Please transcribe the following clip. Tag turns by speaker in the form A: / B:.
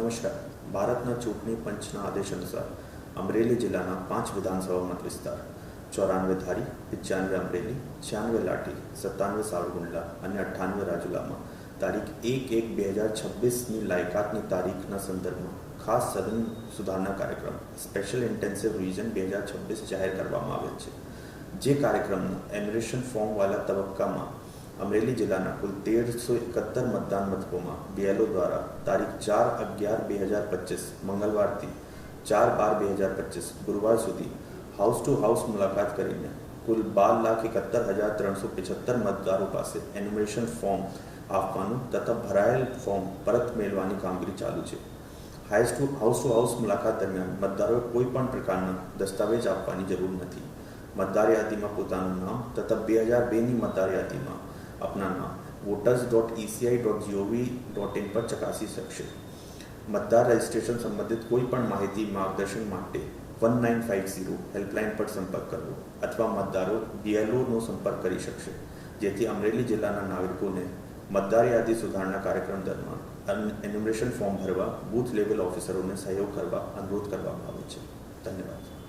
A: નમસ્કાર. ભારતના ચૂંટણી પંચના આદેશ અનુસાર અમરેલી જિલ્લાના પાંચ વિધાનસભા મત વિસ્તાર ચોરાનવે ધારી પંચાનવે અમરેલી છ્યાનવે લાઠી સત્તાનવે સાવરકુંડલા અને અઠ્ઠાનવે રાજુલામાં તારીખ એક એક બે હજાર છવ્વીસની લાયકાતની તારીખના સંદર્ભમાં ખાસ સઘન સુધારણા કાર્યક્રમ, સ્પેશિયલ ઇન્ટેન્સિવ રિવિઝન બે હજાર છવ્વીસ જાહેર કરવામાં આવેલ છે. જે કાર્યક્રમનું એમિરેશન ફોર્મવાળા તબક્કામાં અમરેલી જિલ્લાના કુલ તેરસો એકાત્તર મતદાન મથકોમાં બીએલઓ દ્વારા તારીખ ચાર અગિયાર બે હજાર પચીસ મંગળવારથી ચાર બાર બે હજાર પચીસ ગુરુવાર સુધી હાઉસ ટુ હાઉસ મુલાકાત કરીને કુલ બાર લાખ એકાત્તર હજાર ત્રણસો પચહત્તર મતદારો પાસે એન્યુમરેશન ફોર્મ આપવાનું તથા ભરાયેલ ફોર્મ પરત મેળવવાની કામગીરી ચાલુ છે. House to house to house મુલાકાત દરમિયાન મતદારોએ કોઈ પણ પ્રકારના દસ્તાવેજ આપવાની જરૂર નથી. મતદાર યાદીમાં પોતાનું નામ તથા બે હજાર બેની મતદાર યાદીમાં નામ voters dot ECI dot GOV dot in પર ચકાસી શકશે મતદાર રજિસ્ટ્રેશન સંબંધિત કોઈ પણ માહિતી માર્ગદર્શન માટે one nine five zero helpline પર સંપર્ક કરવો અથવા મતદારો બીએલઓનો સંપર્ક કરી શકશે જેથી અમરેલી જિલ્લાના નાગરિકોને મતદાર યાદી સુધારણા કાર્યક્રમ દરમિયાન એન્યુમરેશન ફોર્મ ભરવા બૂથ લેવલ ઓફિસરોને સહયોગ કરવા અનુરોધ કરવામાં આવે છે। ધન્યવાદ